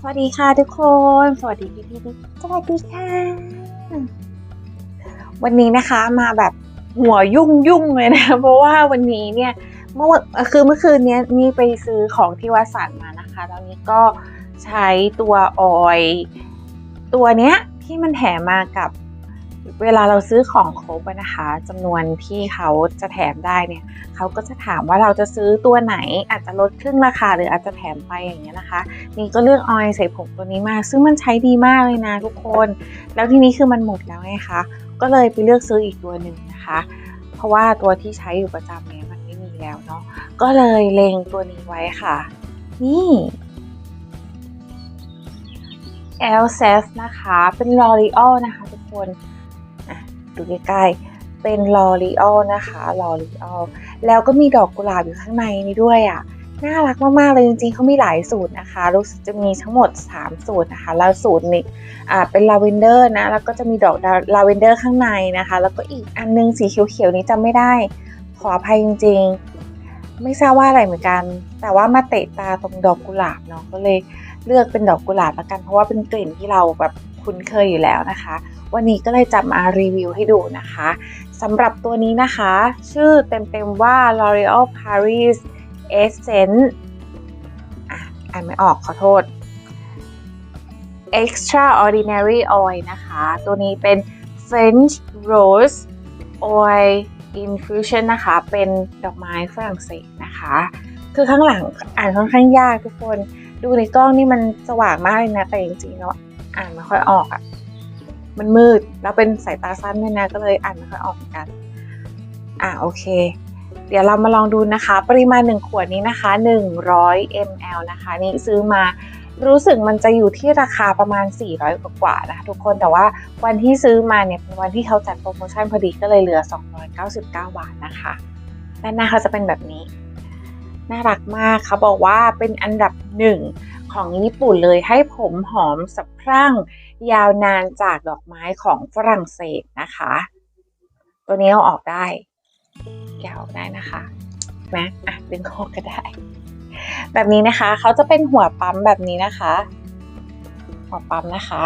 สวัสดีค่ะทุกคน สวัสดีพี่พี่สวัสดีค่ะ วันนี้นะคะมาแบบหัวยุ่งยุ่งเลยนะ เพราะว่าวันนี้เนี่ยเมื่อคือเมื่อคืนนี้นี่ไปซื้อของที่วัดสันมานะคะ ตอนนี้ก็ใช้ตัวออย ตัวเนี้ยที่มันแถมมากับ เวลาเราซื้อของครบนะคะจำนวนที่เขาจะแถมได้เนี่ยเขาก็จะถามว่าเราจะซื้อตัวไหนอาจจะลดครึ่งราคาหรืออาจจะแถมไปอย่างเงี้ยนะคะ นี่ก็เลือกออยใส่ผมตัวนี้มา ซึ่งมันใช้ดีมากเลยนะทุกคน แล้วทีนี้คือมันหมดแล้วไงคะก็เลยไปเลือกซื้ออีกตัวหนึ่งนะคะ เพราะว่าตัวที่ใช้อยู่ประจำเนี่ยมันไม่มีแล้วเนาะก็เลยเลงตัวนี้ไว้ค่ะ นี่ l s e f นะคะ เป็น L'Oreal นะคะทุกคน ดูใกล้ๆ เป็น L'Oreal นะคะ L'Oreal แล้วก็มีดอกกุหลาบอยู่ข้างในนี้ด้วยอะน่ารักมากๆเลยจริงๆเขามีหลายสูตรนะคะ รู้สึกจะมีทั้งหมด 3 สูตรนะคะแล้วสูตรนี้อ่าเป็นลาเวนเดอร์นะแล้วก็จะมีดอกลาเวนเดอร์ข้างในนะคะ แล้วก็อีกอันนึงสีเขียวๆนี้จำไม่ได้ ขออภัยจริงๆ ไม่ทราบว่าอะไรเหมือนกัน แต่ว่ามาเตะตาตรงดอกกุหลาบเนาะก็เลย เลือกเป็นดอกกุหลาบละกัน เพราะว่าเป็นกลิ่นที่เราแบบคุ้นเคยอยู่แล้วนะคะ วันนี้ก็เลยจับมารีวิวให้ดูนะคะสำหรับตัวนี้นะคะ ชื่อเต็มๆว่า L'Oreal Paris Essence อะอ่านไม่ออกขอโทษ Extraordinary Oil นะคะ ตัวนี้เป็น French Rose Oil Infusion นะคะ เป็นดอกไม้ฝรั่งเศสนะคะ คือข้างหลังอ่านค่อนข้างยากทุกคน ดูในกล้องนี่มันสว่างมากเลยนะ แต่จริงๆแล้วอ่านไม่ค่อยออกอะ่ะ มันมืดแล้วเป็นสายตาสั้นด้วยนะก็เลยอ่านไม่ค่อยออกเหมือนกัน อะโอเค เดี๋ยวเรามาลองดูนะคะ ปริมาณ 1 ขวดนี้นะคะ 100 ml นะคะ นี่ซื้อมารู้สึกมันจะอยู่ที่ราคาประมาณ 400 กว่าๆนะคะทุกคนแต่ว่าวันที่ซื้อมาเนี่ยเป็นวันที่เขาจัดโปรโมชั่นพอดีก็เลยเหลือ 299 บาทนะคะด้านหน้าเขาจะเป็นแบบนี้ น่ารักมากเขาบอกว่าเป็นอันดับหนึ่งของญี่ปุ่นเลยให้ผมหอมสะพรั่ง ยาวนานจากดอกไม้ของฝรั่งเศสนะคะ ตัวนี้เอาออกได้แกะออกได้นะคะนะอะดึงออกก็ได้ แบบนี้นะคะเขาจะเป็นหัวปั๊มแบบนี้นะคะ หัวปั๊มนะคะ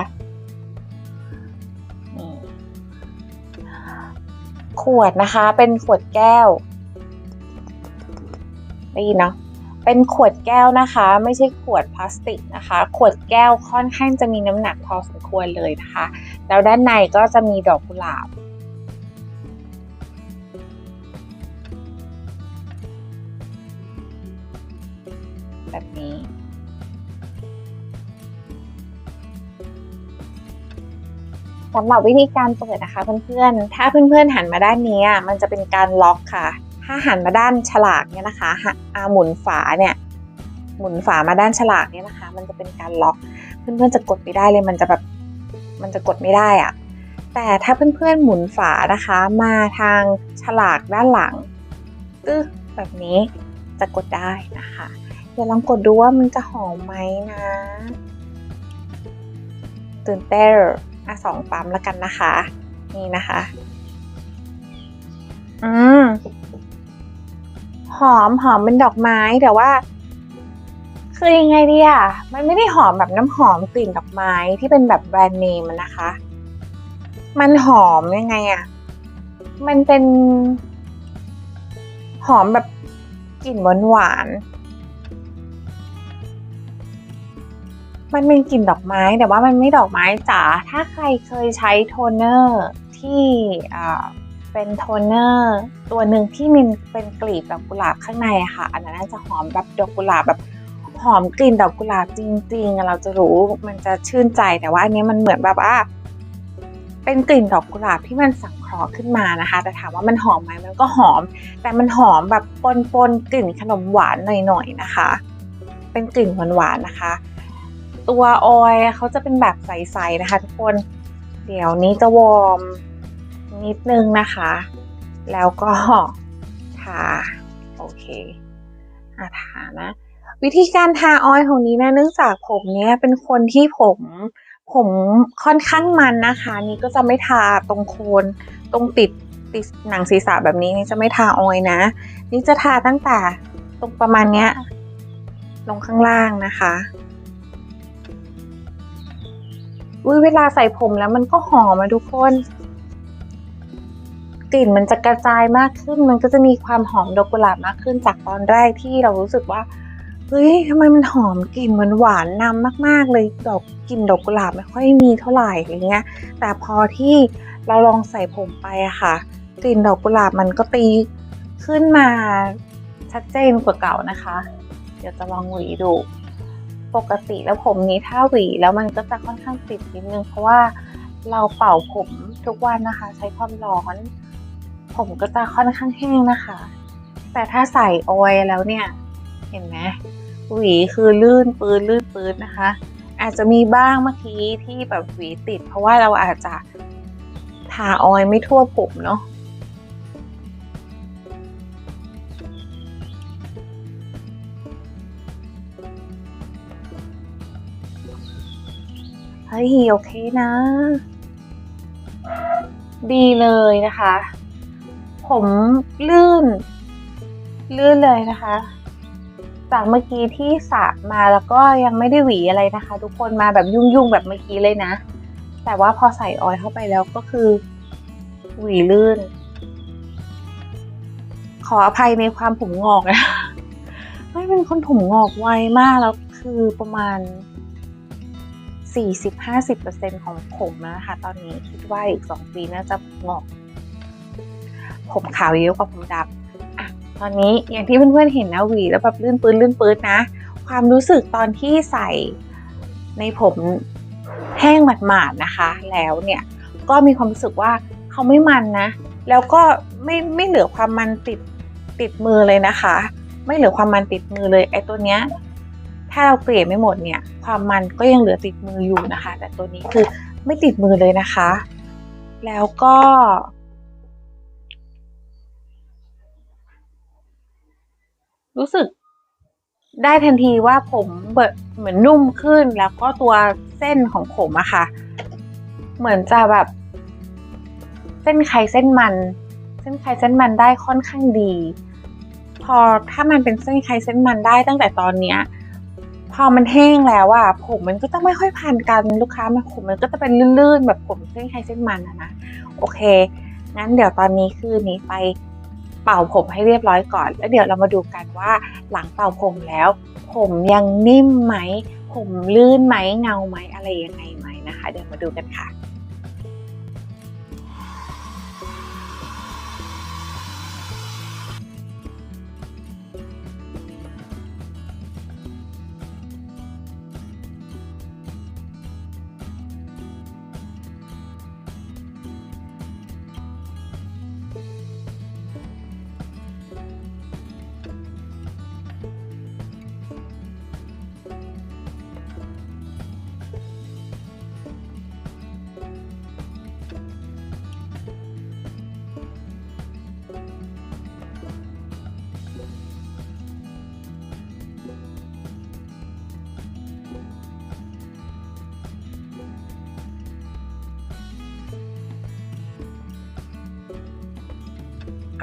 ขวดนะคะเป็นขวดแก้ว ได้ยินเนาะเป็นขวดแก้วนะคะ ไม่ใช่ขวดพลาสติกนะคะ ขวดแก้วค่อนข้างจะมีน้ำหนักพอสมควรเลยนะคะ แล้วด้านในก็จะมีดอกกุหลาบแบบนี้สำหรับวิธีการเปิดนะคะเพื่อนๆ ถ้าเพื่อนๆหันมาด้านนี้อะมันจะเป็นการล็อกค่ะ ถ้าหันมาด้านฉลากเนี่ยนะคะหะอาหมุนฝาเนี่ยหมุนฝามาด้านฉลากเนี่ยนะคะ มันจะเป็นการล็อก เพื่อนๆจะกดไม่ได้เลย มันจะแบบมันจะกดไม่ได้อะแต่ถ้าเพื่อนๆหมุนฝานะคะ มาทางฉลากด้านหลังตึ๊แบบนี้จะกดได้นะคะเดี๋ยวลองกดดูว่ามันจะหอมไหมนะ ตื่นเต้นอะสองปั๊มแล้วกันนะคะ นี่นะคะ อืมหอมหอมเป็นดอกไม้แต่ว่า คือยังไงดีอะมันไม่ได้หอมแบบน้ำหอมกลิ่นดอกไม้ที่เป็นแบบแบรนด์เนมนะคะ มันหอมยังไงอะ มันเป็น หอมแบบกลิ่นหวานหวานมันเป็นกลิ่นดอกไม้แต่ว่ามันไม่ดอกไม้จ๋าถ้าใครเคยใช้โทนเนอร์ที่อ่า เป็นโทนเนอร์ตัวหนึ่งที่มันเป็นกลีบดอกกุหลาบข้างในค่ะ อันนั้นจะหอมแบบดอกกุหลาบแบบหอมกลิ่นดอกกุหลาบจริงๆเราจะรู้มันจะชื่นใจแต่ว่าอันนี้มันเหมือนแบบว่าเป็นกลิ่นดอกกุหลาบที่มันสังเคราะห์ขึ้นมานะคะ แต่ถามว่ามันหอมไหมมันก็หอม แต่มันหอมแบบปนปนๆกลิ่นขนมหวานหน่อยๆนะคะ เป็นกลิ่นหวานๆนะคะ ตัวออยล์เขาจะเป็นแบบใสๆนะคะ ทุกคน เดี๋ยวนี้จะวอร์ม นิดนึงนะคะ แล้วก็ทาโอเคอาทานะ วิธีการทาออยของนี้นะเนื่องจากผมเนี้ยเป็นคนที่ผมผมค่อนข้างมันนะคะ นี่ก็จะไม่ทาตรงโคนตรงติดติดหนังศีรษะแบบนี้นี่จะไม่ทาออยนะ นี่จะทาตั้งแต่ตรงประมาณเนี้ย ลงข้างล่างนะคะอุ้ยเวลาใส่ผมแล้วมันก็หอมอะทุกคน กลิ่นมันจะกระจายมากขึ้น มันก็จะมีความหอมดอกกุหลาบมากขึ้นจากตอนแรกที่เรารู้สึกว่าเฮ้ยทำไมมันหอมกลิ่นมันหวานนำมาก ๆ เลยดอกกลิ่นดอกกุหลาบไม่ค่อยมีเท่าไหร่อะไรเงี้ย แต่พอที่เราลองใส่ผมไปอะค่ะ กลิ่นดอกกุหลาบมันก็ตีขึ้นมาชัดเจนกว่าเก่านะคะ เดี๋ยวจะลองหวีดู ปกติแล้วผมนี้ถ้าหวีแล้วมันก็จะค่อนข้างติดนิดนึงเพราะว่าเราเป่าผมทุกวันนะคะ ใช้ความร้อน ผมก็จะค่อนข้างแห้งนะคะ แต่ถ้าใส่ออยแล้วเนี่ย เห็นไหมหวีคือลื่นปืนลื่นปืนนะคะ อาจจะมีบ้างเมื่อกี้ที่แบบหวีติด เพราะว่าเราอาจจะทาออยไม่ทั่วผมเนาะเฮ้ยโอเคนะ ดีเลยนะคะ ผมลื่น ลื่นเลยนะคะ จากเมื่อกี้ที่สระมาแล้วก็ยังไม่ได้หวีอะไรนะคะ ทุกคนมาแบบยุ่งๆแบบเมื่อกี้เลยนะ แต่ว่าพอใส่ออยเข้าไปแล้วก็คือ หวีลื่น ขออภัยในความผมงอกนะไม่เป็นคนผมงอกไวมากแล้วคือประมาณ40-50%ของผมนะคะ ตอนนี้คิดว่าอีก 2 ปีน่าจะงอก ผมขาวเยอะกว่าผมดำอะตอนนี้อย่างที่เพื่อนๆเห็นนะหวีแล้วแบบลื่นปื้นลื่นปื้นนะ ความรู้สึกตอนที่ใส่ในผมแห้งหมาดๆนะคะ แล้วเนี่ยก็มีความรู้สึกว่าเขาไม่มันนะ แล้วก็ไม่ไม่เหลือความมันติดติดมือเลยนะคะ ไม่เหลือความมันติดมือเลยไอ้ตัวเนี้ยถ้าเราเกลี่ยไม่หมดเนี่ย ความมันก็ยังเหลือติดมืออยู่นะคะ แต่ตัวนี้คือไม่ติดมือเลยนะคะ แล้วก็ รู้สึกได้ทันทีว่าผมเบิดเหมือนนุ่มขึ้นแล้วก็ตัวเส้นของผมอะค่ะ เหมือนจะแบบ เส้นใครเส้นมัน เส้นใครเส้นมันได้ค่อนข้างดี พอถ้ามันเป็นเส้นใครเส้นมันได้ตั้งแต่ตอนเนี้ย พอมันแห้งแล้วอะผมมันก็จะไม่ค่อยพันกันลูกค้ามันผมมันก็จะเป็นลื่นๆ แบบผมเส้นใครเส้นมันอะนะโอเคงั้นเดี๋ยวตอนนี้คือนี้ไป เป่าผมให้เรียบร้อยก่อน แล้วเดี๋ยวเรามาดูกันว่าหลังเป่าผมแล้ว ผมยังนิ่มไหม ผมลื่นไหมเงาไหมอะไรยังไงไหมนะคะ เดี๋ยวมาดูกันค่ะ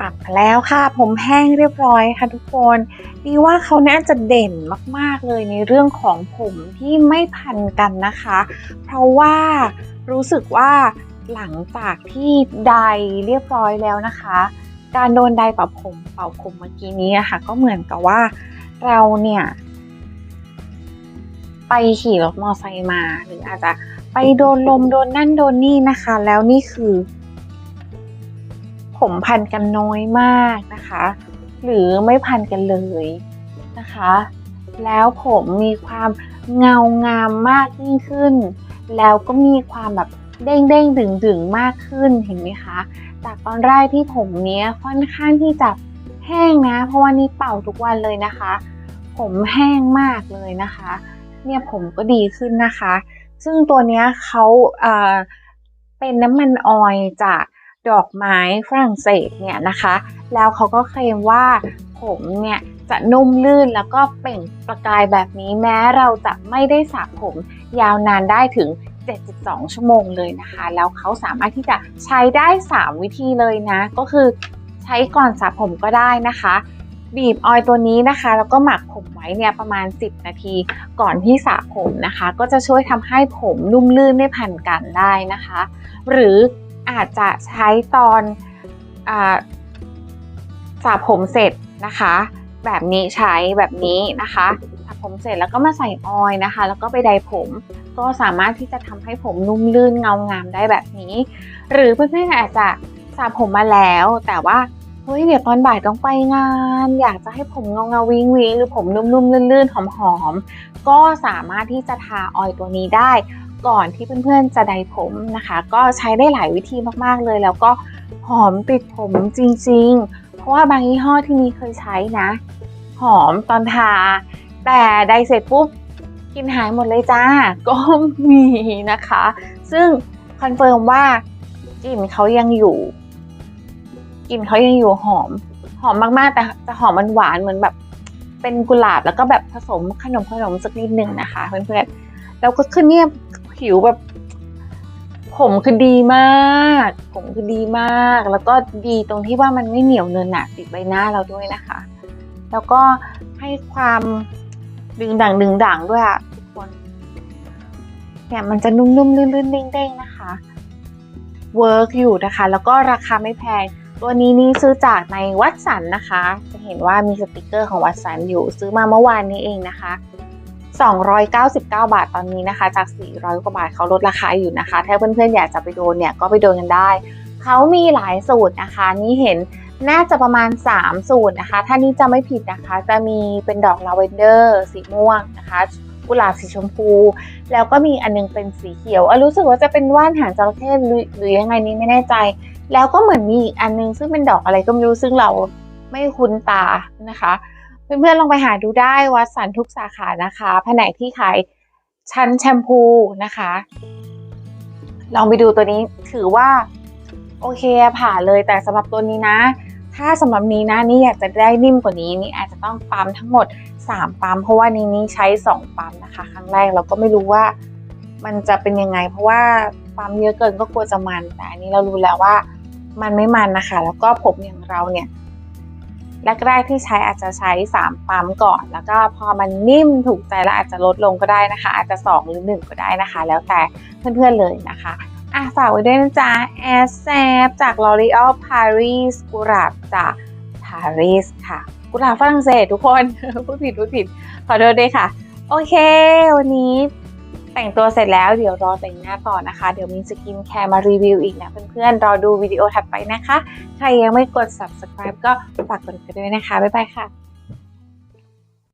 กลับมาแล้วค่ะ ผมแห้งเรียบร้อยค่ะทุกคนดีว่าเขาน่าจะเด่นมากๆเลยในเรื่องของผมที่ไม่พันกันนะคะ เพราะว่ารู้สึกว่าหลังจากที่ไดเรียบร้อยแล้วนะคะ การโดนไดเป่าผมเป่าผมเมื่อกี้นี้อะค่ะก็เหมือนกับว่าเราเนี่ยไปขี่รถมอไซค์มา หรืออาจจะไปโดนลมโดนนั่นโดนนี่นะคะ แล้วนี่คือ ผมพันกันน้อยมากนะคะ หรือไม่พันกันเลยนะคะ แล้วผมมีความเงางามมากยิ่งขึ้น แล้วก็มีความแบบเด้งเด้งดึงดึงมากขึ้นเห็นไหมคะ จากตอนแรกที่ผมเนี้ยค่อนข้างที่จะแห้งนะ เพราะว่านี่เป่าทุกวันเลยนะคะ ผมแห้งมากเลยนะคะ เนี่ยผมก็ดีขึ้นนะคะ ซึ่งตัวเนี้ยเขาเอ่อเป็นน้ำมันออยจาก ดอกไม้ฝรั่งเศสเนี่ยนะคะ แล้วเขาก็เคลมว่าผมเนี่ยจะนุ่มลื่นแล้วก็เปล่งประกายแบบนี้แม้เราจะไม่ได้สระผมยาวนานได้ถึง 72 ชั่วโมงเลยนะคะ แล้วเขาสามารถที่จะใช้ได้ 3 วิธีเลยนะ ก็คือใช้ก่อนสระผมก็ได้นะคะ บีบออยตัวนี้นะคะ แล้วก็หมักผมไว้เนี่ยประมาณ 10 นาทีก่อนที่สระผมนะคะ ก็จะช่วยทำให้ผมนุ่มลื่นไม่พันกันได้นะคะ หรือ อาจจะใช้ตอนอสระผมเสร็จนะคะ แบบนี้ใช้แบบนี้นะคะสระผมเสร็จแล้วก็มาใส่ออยนะคะ แล้วก็ไปไดผม ก็สามารถที่จะทำให้ผมนุ่มลื่นเงางามได้แบบนี้ หรือเพื่อนๆอาจจะสระผมมาแล้ว แต่ว่าเฮ้ยเดี๋ยวตอนบ่ายต้องไปงาน อยากจะให้ผมเงาเงาวิงวิงหรือผมนุ่มๆลื่นๆหอมๆก็สามารถที่จะทาออยตัวนี้ได้ ก่อนที่เพื่อนๆจะไดผมนะคะ ก็ใช้ได้หลายวิธีมากๆเลย แล้วก็หอมติดผมจริงๆ เพราะว่าบางยี่ห้อที่นี้เคยใช้นะ หอมตอนทา แต่ไดเสร็จปุ๊บกลินหายหมดเลยจ้า ก็มีนะคะ ซึ่งคอนเฟิร์มว่ากลิ่นเขายังอยู่กลิ่นเขายังอยู่หอม หอมมากๆ แต่จะหอมมันหวานเหมือนแบบ เป็นกุหลาบแล้วก็แบบผสมขนมขนมสักนิดนึงนะคะเพื่อนๆแล้วก็คือเนี่ย ผิวแบบ ผมคือดีมาก ผมคือดีมาก แล้วก็ดีตรงที่ว่ามันไม่เหนียวเนินหนะติดใบหน้าเราด้วยนะคะ แล้วก็ให้ความดึงดังดึงดังด้วยอะทุกคน เนี่ยมันจะนุ่มๆลื่นๆเด้งๆนะคะเวิร์กอยู่นะคะ แล้วก็ราคาไม่แพง ตัวนี้นี่ซื้อจากในวัดสันนะคะ จะเห็นว่ามีสติกเกอร์ของวัดสันอยู่ซื้อมาเมื่อวานนี้เองนะคะ 299 บาทตอนนี้นะคะ จาก 400 กว่าบาทเขาลดราคาอยู่นะคะ ถ้าเพื่อนๆ อยากจะไปโดนเนี่ยก็ไปโดนกันได้ เขามีหลายสูตรนะคะ นี่เห็นน่าจะประมาณ 3 สูตรนะคะ ถ้านี้จะไม่ผิดนะคะ จะมีเป็นดอกลาเวนเดอร์ สีม่วงนะคะกุหลาบสีชมพู แล้วก็มีอันนึงเป็นสีเขียวอรู้สึกว่าจะเป็นว่านหางจระเข้หรือหรือยังไงนี้ไม่แน่ใจ แล้วก็เหมือนมีอีกอันนึงซึ่งเป็นดอกอะไรก็ไม่รู้ซึ่งเราไม่คุ้นตานะคะ เพื่อนๆลองไปหาดูได้วัดสันทุกสาขานะคะ แผนกที่ขายชั้นแชมพูนะคะ ลองไปดูตัวนี้ถือว่าโอเคผ่านเลยแต่สำหรับตัวนี้นะ ถ้าสำหรับนี้นะนี่อยากจะได้นิ่มกว่านี้นี่อาจจะต้องปั๊มทั้งหมด 3 ปั๊มเพราะว่านี้นี่ใช้ 2 ปั๊มนะคะ ครั้งแรกเราก็ไม่รู้ว่ามันจะเป็นยังไง เพราะว่าปั๊มเยอะเกินก็กลัวจะมันแต่อันนี้เรารู้แล้วว่ามันไม่มันนะคะ แล้วก็ผมอย่างเราเนี่ย แรกๆที่ใช้อาจจะใช้ 3 ปั๊มก่อน แล้วก็พอมันนิ่มถูกใจแล้วอาจจะลดลงก็ได้นะคะ อาจจะ 2 หรือ 1 ก็ได้นะคะ แล้วแต่เพื่อนๆเลยนะคะอะฝากไว้ด้วยนะจ๊ะแอสแซจาก L'Oreal Paris กุหลาบจาก Paris ค่ะ กุหลาบฝรั่งเศสทุกคน พูดผิดพูดผิดขอโทษด้วยค่ะ โอเค วันนี้ แต่งตัวเสร็จแล้วเดี๋ยวรอแต่งหน้าต่อนะคะ เดี๋ยวมีสกินแคร์มารีวิวอีกนะเพื่อนๆ รอดูวิดีโอถัดไปนะคะ ใครยังไม่กด subscribe ก็ฝากกดกันด้วยนะคะ บ๊ายบายค่ะ